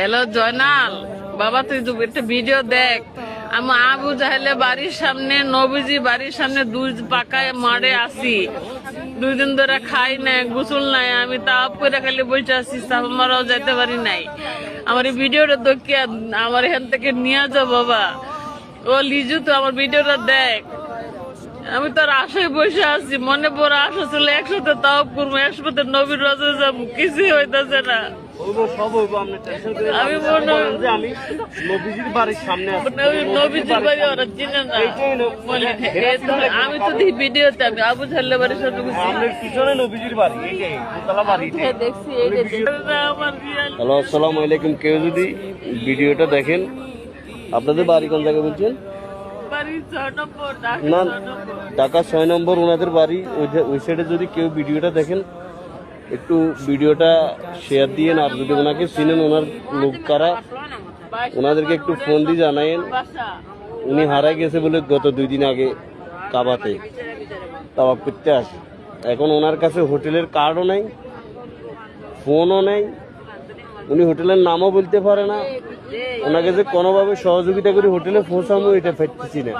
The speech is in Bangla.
হ্যালো জয়নাল, বাবা তুই তো একটা ভিডিও দেখ। আমি আবু জাহেলে বাড়ির সামনে, নবীজি বাড়ির সামনে দুই পাকায় মারে আসি। দুই দিন ধরে খাই নাই, গোসল নাই, আমি তাপ করে খালি বসে আছি সাপ মারাও যাইতে পারি নাই। আমার এই ভিডিওটা দেখিয়া আমার এখান থেকে নিয়ে যাও বাবা। ও লিজু তো আমার ভিডিওটা দেখ। আমি তোর আশায় বসে আছি, মনে বড় আশা ছিল একসাথে তাও করব, একসাথে নবীর রজে যাব, কিছুই হইতাছে না। আমি লাভ মনে- যে আমি নবীজির বাড়ির সামনে নবীজির বাড়ি ওরা চিনে না। এইটাই ন- বলে, এটা এ তো আমি তো দেখি ভিডিওতে আমি আবু ঝাল্লে বাড়ির সাথে গেছি পিছনে নবীজির বাড়ি এইটাই দোতলা বাড়ি এটাই। দেখছি এই যে না, আমার রিয়াল হ্যালো আসসালামু আলাইকুম। কেউ যদি ভিডিওটা দেখেন আপনাদের বাড়ি কোন জায়গায় বলছেন? বাড়ি ছয় নম্বর ঢাকা না ছয় নম্বর। ঢাকা ছয় নম্বর ওনাদের বাড়ি ওই যে- ওই সাইডে যদি কেউ ভিডিওটা দেখেন একটু ভিডিওটা শেয়ার দিয়েন আর যদি ওনাকে চিনেন, ওনার লোক কারা, ওনাদেরকে একটু ফোন দিয়ে জানায়েন। উনি হারাই গেছে বলে গত দুই দিন আগে কাবাতে কাবাব করতে আসে। এখন ওনার কাছে হোটেলের কার্ডও নেই ফোনও নেই। উনি হোটেলের নামও বলতে পারে না। ওনাকে যে কোনোভাবে সহযোগিতা করে হোটেলে পৌঁছাবো এটা ফেরতেছি না।